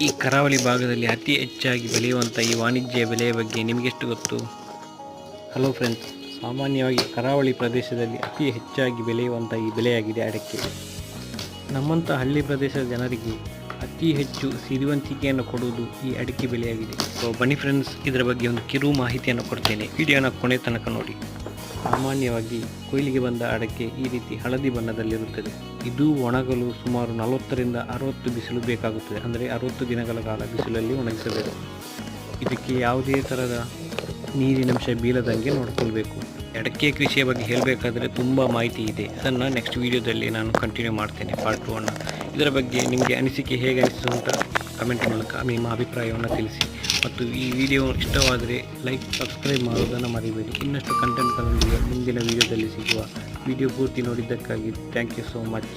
ಈ ಕರಾವಳಿ ಭಾಗದಲ್ಲಿ ಅತಿ ಹೆಚ್ಚಾಗಿ ಬೆಳೆಯುವಂಥ ಈ ವಾಣಿಜ್ಯ ಬೆಲೆಯ ಬಗ್ಗೆ ನಿಮಗೆಷ್ಟು ಗೊತ್ತು? ಹಲೋ ಫ್ರೆಂಡ್ಸ್ ಸಾಮಾನ್ಯವಾಗಿ ಕರಾವಳಿ ಪ್ರದೇಶದಲ್ಲಿ ಅತಿ ಹೆಚ್ಚಾಗಿ ಬೆಳೆಯುವಂಥ ಈ ಬೆಳೆಯಾಗಿದೆ ಅಡಕೆ. ನಮ್ಮಂಥ ಹಳ್ಳಿ ಪ್ರದೇಶದ ಜನರಿಗೆ ಅತಿ ಹೆಚ್ಚು ಸಿರಿವಂತಿಕೆಯನ್ನು ಕೊಡುವುದು ಈ ಅಡಿಕೆ ಬೆಳೆಯಾಗಿದೆ. ಸೊ ಬನ್ನಿ ಫ್ರೆಂಡ್ಸ್ ಇದರ ಬಗ್ಗೆ ಒಂದು ಕಿರು ಮಾಹಿತಿಯನ್ನು ಕೊಡ್ತೇನೆ. ವಿಡಿಯೋನ ಕೊನೆ ತನಕ ನೋಡಿ. ಸಾಮಾನ್ಯವಾಗಿ ಕೊಯ್ಲಿಗೆ ಬಂದ ಅಡಕೆ ಈ ರೀತಿ ಹಳದಿ ಬಣ್ಣದಲ್ಲಿರುತ್ತದೆ. ಇದು ಒಣಗಲು ಸುಮಾರು ನಲವತ್ತರಿಂದ ಅರವತ್ತು ಬಿಸಿಲು ಬೇಕಾಗುತ್ತದೆ. ಅಂದರೆ ಅರವತ್ತು ದಿನಗಳ ಕಾಲ ಬಿಸಿಲಲ್ಲಿ ಒಣಗಿಸಬೇಕು. ಇದಕ್ಕೆ ಯಾವುದೇ ಥರದ ನೀರಿನಂಶ ಬೀಳದಂಗೆ ನೋಡ್ಕೊಳ್ಬೇಕು. ಅಡಕೆ ಕೃಷಿಯ ಬಗ್ಗೆ ಹೇಳಬೇಕಾದ್ರೆ ತುಂಬ ಮಾಹಿತಿ ಇದೆ. ಅದನ್ನು ನೆಕ್ಸ್ಟ್ ವಿಡಿಯೋದಲ್ಲಿ ನಾನು ಕಂಟಿನ್ಯೂ ಮಾಡ್ತೇನೆ. ಪಾರ್ಟ್ ಅನ್ನು. ಇದರ ಬಗ್ಗೆ ನಿಮಗೆ ಅನಿಸಿಕೆ ಹೇಗೆ ಅನಿಸಿತು ಅಂತ ಕಮೆಂಟ್ ಮೂಲಕ ನಿಮ್ಮ ಅಭಿಪ್ರಾಯವನ್ನು ತಿಳಿಸಿ. ಮತ್ತು ಈ ವಿಡಿಯೋ ಇಷ್ಟವಾದರೆ ಲೈಕ್, ಸಬ್ಸ್ಕ್ರೈಬ್ ಮಾಡೋದನ್ನು ಮರಿಬೇಡಿ. ಇನ್ನಷ್ಟು ಕಂಟೆಂಟ್ ಕಂಟೆಂಟ್ಗಳೊಂದಿಗೆ ಮುಂದಿನ ವಿಡಿಯೋದಲ್ಲಿ ಸಿಗುವ ವಿಡಿಯೋ ಪೂರ್ತಿ ನೋಡಿದ್ದಕ್ಕಾಗಿ ಥ್ಯಾಂಕ್ ಯು ಸೋ ಮಚ್